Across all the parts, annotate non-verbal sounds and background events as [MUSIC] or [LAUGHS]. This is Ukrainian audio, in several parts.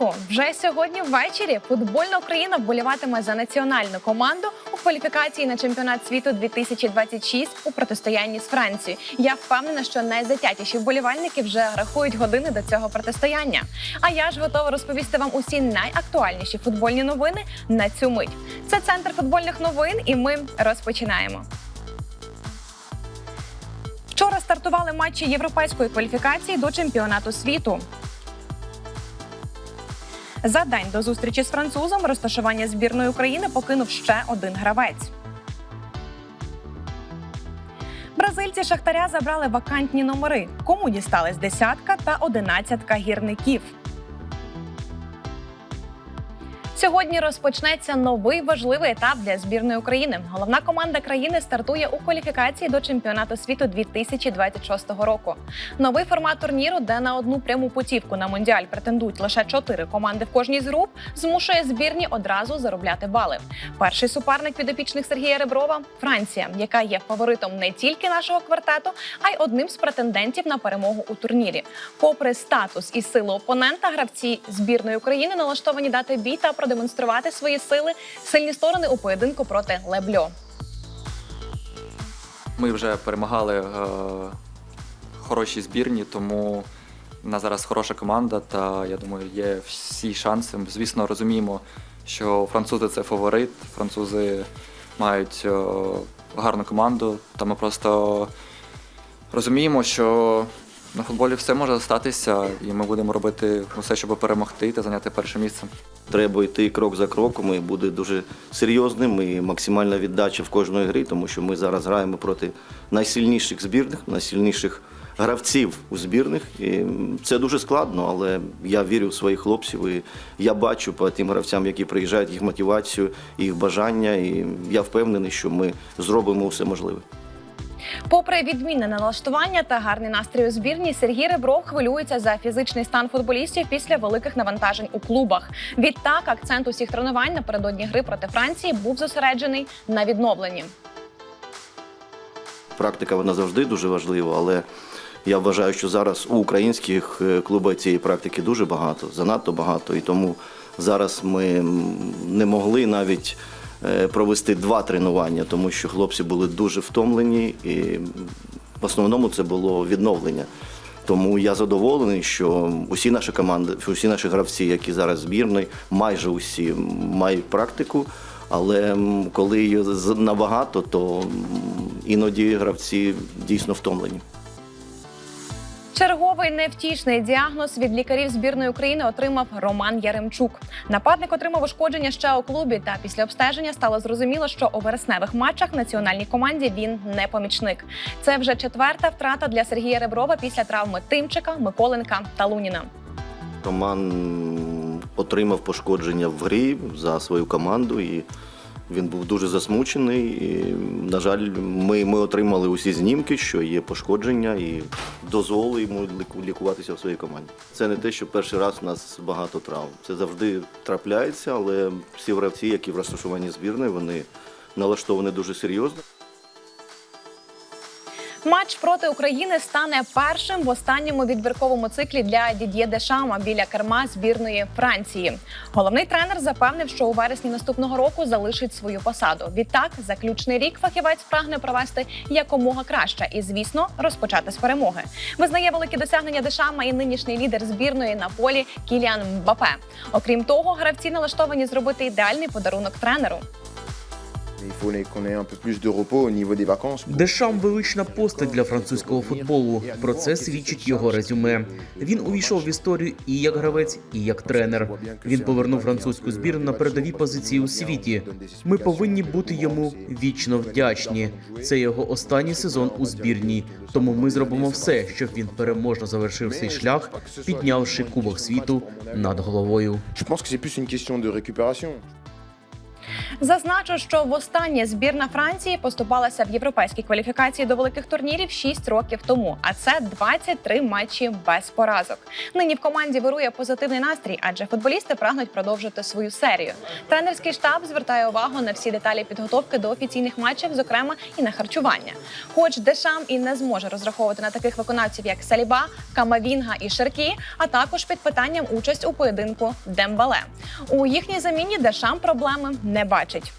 ранку. Вже сьогодні ввечері футбольна Україна вболіватиме за національну команду у кваліфікації на чемпіонат світу 2026 у протистоянні з Францією. Я впевнена, що найзатятіші вболівальники вже рахують години до цього протистояння. А я ж готова розповісти вам усі найактуальніші футбольні новини на цю мить. Це центр футбольних новин, і ми розпочинаємо. Вчора стартували матчі європейської кваліфікації до чемпіонату світу. За день до зустрічі з французом розташування збірної України покинув ще один гравець. Бразильці Шахтаря забрали вакантні номери. Кому дістались десятка та одинадцятка гірників. Сьогодні розпочнеться новий важливий етап для збірної України. Головна команда країни стартує у кваліфікації до чемпіонату світу 2026 року. Новий формат турніру, де на одну пряму путівку на мондіаль претендують лише чотири команди в кожній з груп, змушує збірні одразу заробляти бали. Перший суперник підопічних Сергія Реброва Франція, яка є фаворитом не тільки нашого квартету, а й одним з претендентів на перемогу у турнірі. Попри статус і силу опонента, гравці збірної України налаштовані дати бій та продемонструвати свої сили, сильні сторони у поєдинку проти Лебльо. Ми вже перемагали е, хороші збірні, тому в нас зараз хороша команда, та я думаю, є всі шанси. Ми, Звісно, розуміємо, що французи це фаворит, французи мають е, гарну команду, та ми просто розуміємо, що на футболі все може статися, і ми будемо робити все, щоб перемогти та зайняти перше місце. Треба йти крок за кроком і буде дуже серйозним і максимальна віддача в кожної грі, тому що ми зараз граємо проти найсильніших збірних, найсильніших гравців у збірних. І це дуже складно, але я вірю в своїх хлопців. І я бачу по тим гравцям, які приїжджають, їх мотивацію, їх бажання. І я впевнений, що ми зробимо все можливе. Попри відмінне налаштування та гарний настрій у збірні, Сергій Ребров хвилюється за фізичний стан футболістів після великих навантажень у клубах. Відтак, акцент усіх тренувань напередодні гри проти Франції був зосереджений на відновленні. Практика вона завжди дуже важлива, але я вважаю, що зараз у українських е, клубах цієї практики дуже багато, занадто багато. І тому зараз ми не могли навіть провести два тренування, тому що хлопці були дуже втомлені, і в основному це було відновлення. Тому я задоволений, що усі наші команди, усі наші гравці, які зараз збірні, майже усі мають практику. Але коли її набагато, то іноді гравці дійсно втомлені. Черговий невтішний діагноз від лікарів збірної України отримав Роман Яремчук. Нападник отримав ушкодження ще у клубі. Та після обстеження стало зрозуміло, що у вересневих матчах національній команді він не помічник. Це вже четверта втрата для Сергія Реброва після травми Тимчика, Миколенка та Луніна. Роман отримав пошкодження в грі за свою команду, і він був дуже засмучений. І, на жаль, ми, ми отримали усі знімки, що є пошкодження, і дозволили йому лікуватися в своїй команді. Це не те, що перший раз у нас багато травм. Це завжди трапляється, але всі гравці, які в розташуванні збірної, вони налаштовані дуже серйозно. Матч проти України стане першим в останньому відбірковому циклі для Дід'є Дешама біля керма збірної Франції. Головний тренер запевнив, що у вересні наступного року залишить свою посаду. Відтак, заключний рік фахівець прагне провести якомога краще і, звісно, розпочати з перемоги. Визнає великі досягнення Дешама і нинішній лідер збірної на полі Кіліан Мбапе. Окрім того, гравці налаштовані зробити ідеальний подарунок тренеру. Дешам велична постать для французького футболу. Про це свідчить його резюме. Він увійшов в історію і як гравець, і як тренер. Він повернув французьку збірну на передові позиції у світі. Ми повинні бути йому вічно вдячні. Це його останній сезон у збірній. Тому ми зробимо все, щоб він переможно завершив свій шлях, піднявши кубок світу над головою. Зазначу, що востаннє збірна Франції поступалася в європейській кваліфікації до великих турнірів 6 років тому. А це 23 матчі без поразок. Нині в команді вирує позитивний настрій, адже футболісти прагнуть продовжити свою серію. Тренерський штаб звертає увагу на всі деталі підготовки до офіційних матчів, зокрема і на харчування. Хоч Дешам і не зможе розраховувати на таких виконавців, як Саліба, Камавінга і Шеркі, а також під питанням участь у поєдинку Дембале. У їхній заміні Дешам проблеми не бачить.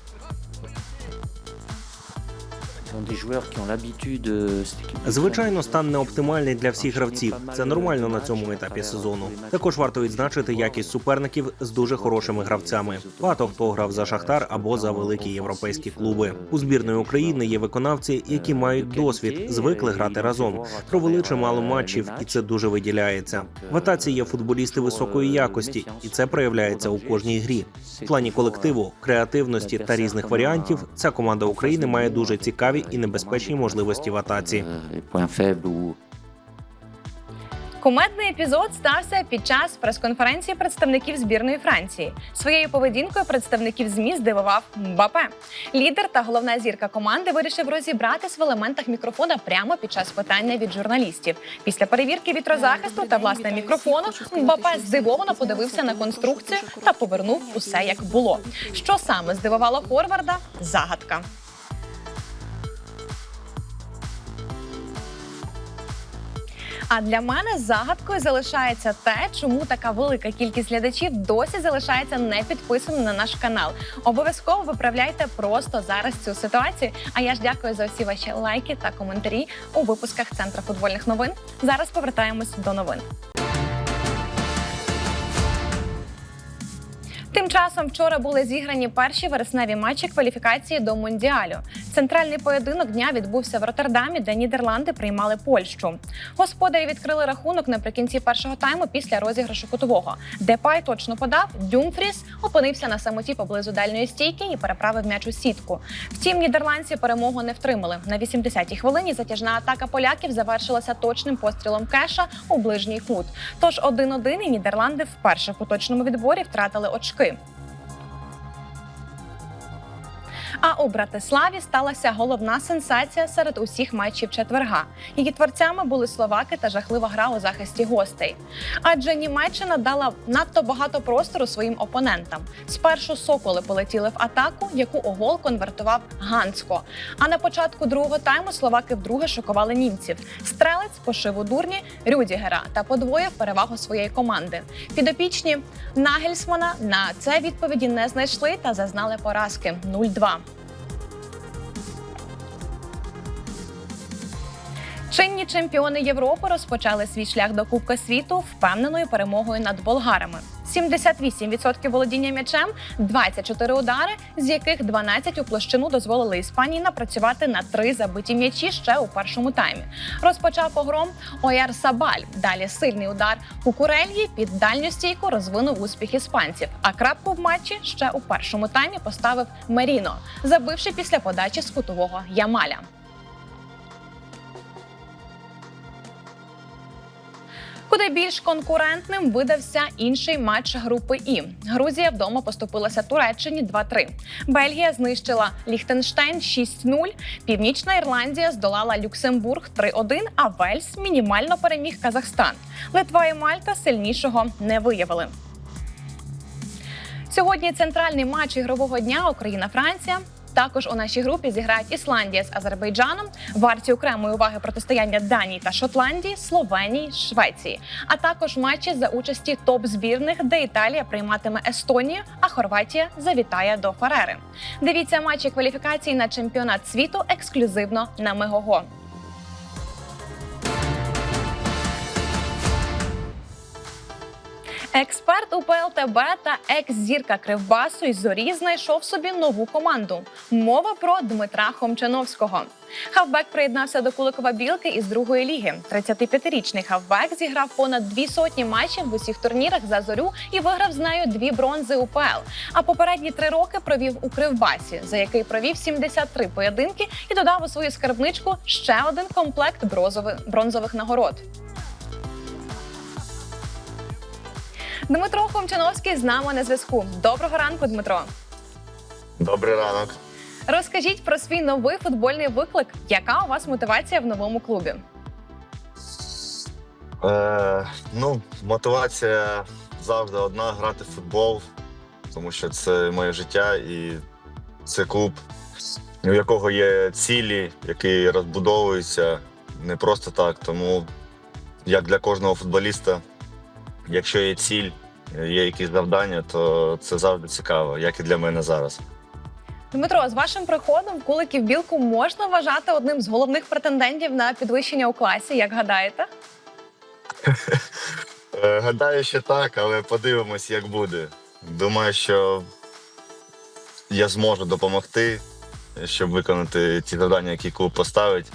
Звичайно, стан не оптимальний для всіх гравців. Це нормально на цьому етапі сезону. Також варто відзначити якість суперників з дуже хорошими гравцями. Багато хто грав за Шахтар або за великі європейські клуби. У збірної України є виконавці, які мають досвід, звикли грати разом. Провели чимало матчів, і це дуже виділяється. В атаці є футболісти високої якості, і це проявляється у кожній грі. В плані колективу, креативності та різних варіантів. Ця команда України має дуже цікаві і небезпечні можливості в атаці. Кумедний епізод стався під час прес-конференції представників збірної Франції. Своєю поведінкою представників ЗМІ здивував Мбапе. Лідер та головна зірка команди вирішив розібратись в елементах мікрофона прямо під час питання від журналістів. Після перевірки вітрозахисту та власне мікрофону Мбапе здивовано подивився на конструкцію та повернув усе як було. Що саме здивувало форварда? Загадка. А для мене загадкою залишається те, чому така велика кількість глядачів досі залишається не підписаним на наш канал. Обов'язково виправляйте просто зараз цю ситуацію. А я ж дякую за всі ваші лайки та коментарі у випусках Центру футбольних новин. Зараз повертаємось до новин. Тим часом вчора були зіграні перші вересневі матчі кваліфікації до Мундіалю. Центральний поєдинок дня відбувся в Роттердамі, де Нідерланди приймали Польщу. Господарі відкрили рахунок наприкінці першого тайму після розіграшу кутового. Депай точно подав. Дюмфріс опинився на самоті поблизу дальньої стійки і переправив м'яч у сітку. Втім, нідерландці перемогу не втримали. На 80-й хвилині затяжна атака поляків завершилася точним пострілом кеша у ближній кут. Тож 1-1 і Нідерланди вперше в поточному відборі втратили очки книжки. А у Братиславі сталася головна сенсація серед усіх матчів четверга. Її творцями були словаки та жахлива гра у захисті гостей. Адже Німеччина дала надто багато простору своїм опонентам. Спершу соколи полетіли в атаку, яку у гол конвертував Ганцко. А на початку другого тайму словаки вдруге шокували німців. Стрелець пошив у дурні Рюдігера та подвоїв перевагу своєї команди. Підопічні Нагельсмана на це відповіді не знайшли та зазнали поразки 0-2. Чинні чемпіони Європи розпочали свій шлях до Кубка світу впевненою перемогою над болгарами. 78% володіння м'ячем, 24 удари, з яких 12 у площину дозволили Іспанії напрацювати на три забиті м'ячі ще у першому таймі. Розпочав погром Ояр Сабаль. Далі сильний удар Кукурельї під дальню стійку розвинув успіх іспанців. А крапку в матчі ще у першому таймі поставив Меріно, забивши після подачі з кутового Ямаля. Куди більш конкурентним видався інший матч групи І. Грузія вдома поступилася Туреччині 2-3. Бельгія знищила Ліхтенштейн 6-0. Північна Ірландія здолала Люксембург 3-1, а Вельс мінімально переміг Казахстан. Литва і Мальта сильнішого не виявили. Сьогодні центральний матч ігрового дня Україна-Франція. Також у нашій групі зіграють Ісландія з Азербайджаном, варті окремої уваги протистояння Данії та Шотландії, Словенії, Швеції, а також матчі за участі топ збірних, де Італія прийматиме Естонію, а Хорватія завітає до Фарери. Дивіться матчі кваліфікації на чемпіонат світу ексклюзивно на Мегого. Експерт УПЛТБ та екс-зірка Кривбасу із зорі знайшов собі нову команду. Мова про Дмитра Хомчановського. Хавбек приєднався до Куликова Білки із другої ліги. 35-річний хавбек зіграв понад дві сотні матчів в усіх турнірах за зорю і виграв з нею дві бронзи УПЛ. А попередні три роки провів у Кривбасі, за який провів 73 поєдинки і додав у свою скарбничку ще один комплект бронзових, нагород. Дмитро Хомчановський з нами на зв'язку. Доброго ранку, Дмитро. Добрий ранок. Розкажіть про свій новий футбольний виклик. Яка у вас мотивація в новому клубі? Е, ну, мотивація завжди одна грати в футбол, тому що це моє життя і це клуб, у якого є цілі, який розбудовується не просто так. Тому, як для кожного футболіста, якщо є ціль, є якісь завдання, то це завжди цікаво, як і для мене зараз. Дмитро, з вашим приходом Куликів Білку можна вважати одним з головних претендентів на підвищення у класі, як гадаєте? [LAUGHS] Е, Гадаю, що так, але подивимось, як буде. Думаю, що я зможу допомогти, щоб виконати ті завдання, які клуб поставить.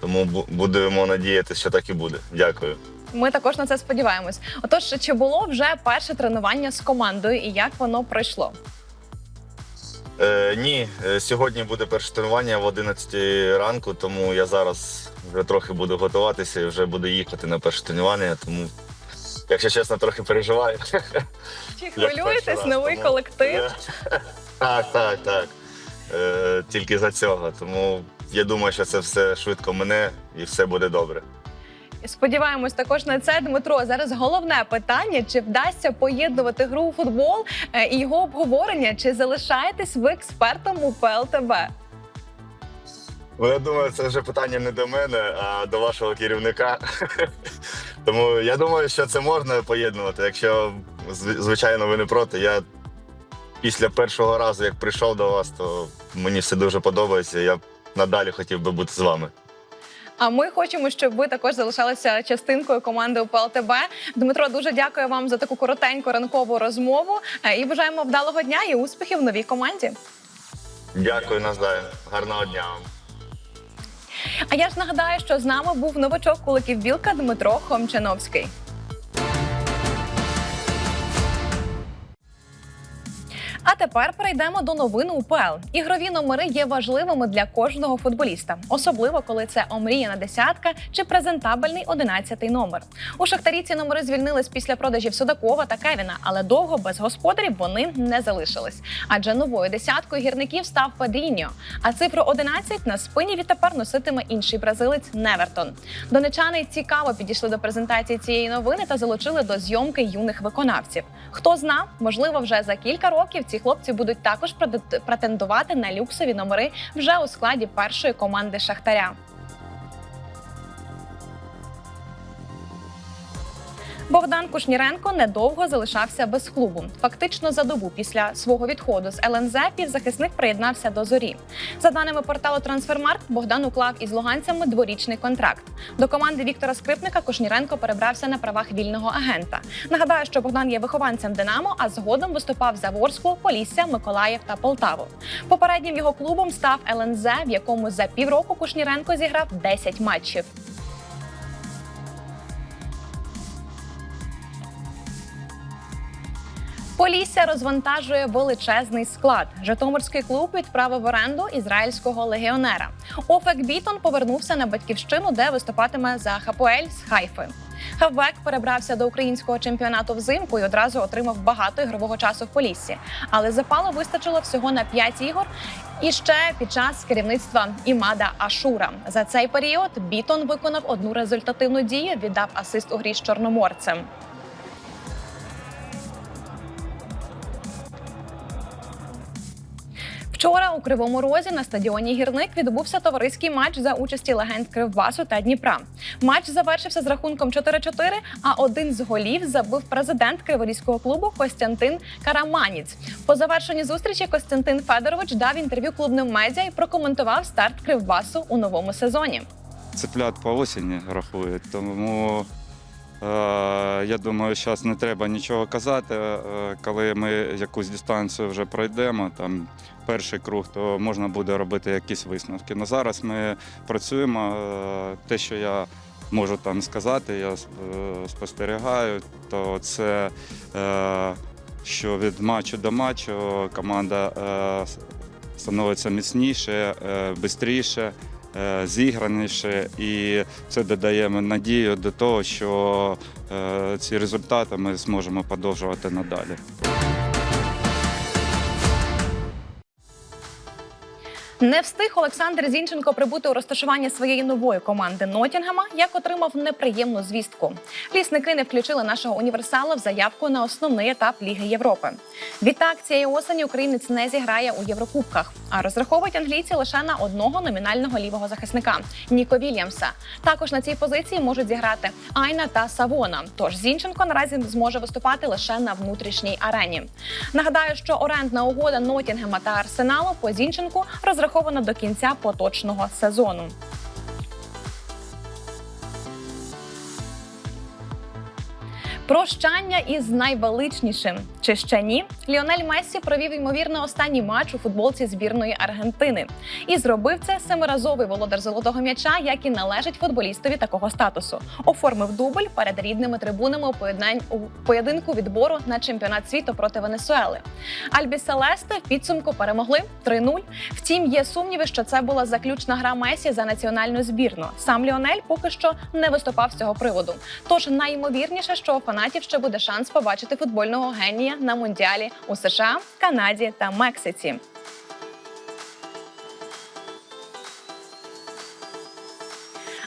Тому будемо надіятися, що так і буде. Дякую. Ми також на це сподіваємось. Отож, чи було вже перше тренування з командою і як воно пройшло? Е, ні, е, сьогодні буде перше тренування в 11 ранку, тому я зараз вже трохи буду готуватися і вже буду їхати на перше тренування. Тому, якщо чесно, трохи переживаю. [LAUGHS] Чи хвилюєтесь новий тому- колектив? [LAUGHS] Так, так, так. Е, тільки за цього. Тому я думаю, що це все швидко мине і все буде добре. Сподіваємось також на це. Дмитро, зараз головне питання: чи вдасться поєднувати гру у футбол е, і його обговорення? Чи залишаєтесь ви експертом у ПЛТБ? Ну, я думаю, це вже питання не до мене, а до вашого керівника. [LAUGHS] Тому я думаю, що це можна поєднувати. Якщо, звичайно, ви не проти. Я після першого разу, як прийшов до вас, то мені все дуже подобається. Я надалі хотів би бути з вами. А ми хочемо, щоб ви також залишалися частинкою команди УПЛТБ. Дмитро, дуже дякую вам за таку коротеньку ранкову розмову е, і бажаємо вдалого дня і успіхів в новій команді. Дякую, Наздаю. Гарного дня вам. А я ж нагадаю, що з нами був новачок куликів білка Дмитро Хомчановський. Тепер перейдемо до новин УПЛ. Ігрові номери є важливими для кожного футболіста, особливо коли це омріяна десятка чи презентабельний одинадцятий номер. У Шахтарі ці номери звільнились після продажів Судакова та Кевіна, але довго без господарів вони не залишились. Адже новою десяткою гірників став Падріньо, а цифру 11 на спині відтепер носитиме інший бразилець Невертон. Донечани цікаво підійшли до презентації цієї новини та залучили до зйомки юних виконавців. Хто зна, можливо, вже за кілька років ці хлопці будуть також претен- претендувати на люксові номери вже у складі першої команди Шахтаря. Богдан Кушніренко недовго залишався без клубу. Фактично за добу після свого відходу з ЛНЗ півзахисник приєднався до зорі. За даними порталу Трансфермаркт, Богдан уклав із луганцями дворічний контракт. До команди Віктора Скрипника Кушніренко перебрався на правах вільного агента. Нагадаю, що Богдан є вихованцем Динамо, а згодом виступав за Ворсклу, Полісся, Миколаїв та Полтаву. Попереднім його клубом став ЛНЗ, в якому за півроку Кушніренко зіграв 10 матчів. Полісся розвантажує величезний склад. Житомирський клуб відправив в оренду ізраїльського легіонера. Офек Бітон повернувся на батьківщину, де виступатиме за Хапоель з Хайфи. Хавбек перебрався до українського чемпіонату взимку і одразу отримав багато ігрового часу в Поліссі. Але запалу вистачило всього на 5 ігор. І ще під час керівництва Імада Ашура за цей період Бітон виконав одну результативну дію, віддав асист у грі з чорноморцем. Вчора у Кривому Розі на стадіоні Гірник відбувся товариський матч за участі легенд Кривбасу та Дніпра. Матч завершився з рахунком 4-4, а один з голів забив президент Криворізького клубу Костянтин Караманіць. По завершенні зустрічі Костянтин Федорович дав інтерв'ю клубним медіа і прокоментував старт Кривбасу у новому сезоні. цыплят по осені рахують, тому я думаю, зараз не треба нічого казати. Е, коли ми якусь дистанцію вже пройдемо, там перший круг, то можна буде робити якісь висновки. На зараз ми працюємо. Е, те, що я можу там сказати, я е, спостерігаю, то це. Е, що від матчу до матчу команда е, становиться міцніше, е, швидше, е, зіграніше, і це додає надію до того, що е, ці результати ми зможемо продовжувати надалі. Не встиг Олександр Зінченко прибути у розташування своєї нової команди Нотінгема, як отримав неприємну звістку. Лісники не включили нашого універсала в заявку на основний етап Ліги Європи. Відтак цієї осені українець не зіграє у Єврокубках, а розраховують англійці лише на одного номінального лівого захисника Ніко Вільямса. Також на цій позиції можуть зіграти Айна та Савона. Тож Зінченко наразі зможе виступати лише на внутрішній арені. Нагадаю, що орендна угода Нотінгема та Арсеналу по Зінченку розрахована до кінця поточного сезону. Прощання із найвеличнішим чи ще ні? Ліонель Мессі провів ймовірно останній матч у футболці збірної Аргентини і зробив це семиразовий володар золотого м'яча, як і належить футболістові такого статусу. Оформив дубль перед рідними трибунами у поєднань у поєдинку відбору на чемпіонат світу проти Венесуели. Альбі Селесте в підсумку перемогли 3-0. Втім, є сумніви, що це була заключна гра Месі за національну збірну. Сам Ліонель поки що не виступав з цього приводу. Тож найімовірніше, що фанатів ще буде шанс побачити футбольного генія на мундіалі у США, Канаді та Мексиці.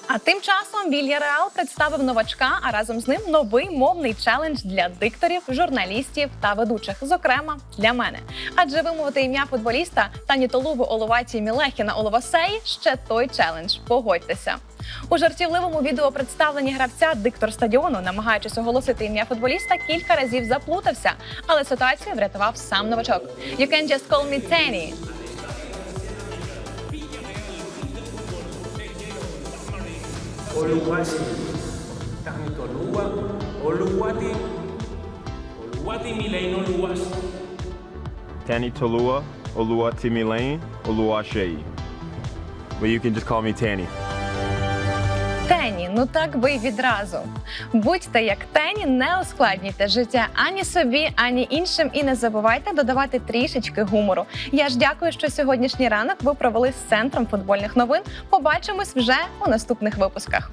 А тим часом Вільяреал представив новачка, а разом з ним новий мовний челендж для дикторів, журналістів та ведучих, зокрема для мене. Адже вимовити ім'я футболіста та Нітолуву Оловаті Мілехіна Оловасеї ще той челендж. Погодьтеся. У жартівливому відеопредставленні гравця диктор стадіону, намагаючись оголосити ім'я футболіста, кілька разів заплутався, але ситуацію врятував сам новачок. You can just call me Tenny. Oluwati, Oluwati Milein Oluwasi. Tani Tolua, Olua Timilane, Olua Shei. But you can just call me Tanny. Ну так би й відразу. Будьте як тені, не ускладнюйте життя ані собі, ані іншим, і не забувайте додавати трішечки гумору. Я ж дякую, що сьогоднішній ранок ви провели з центром футбольних новин. Побачимось вже у наступних випусках.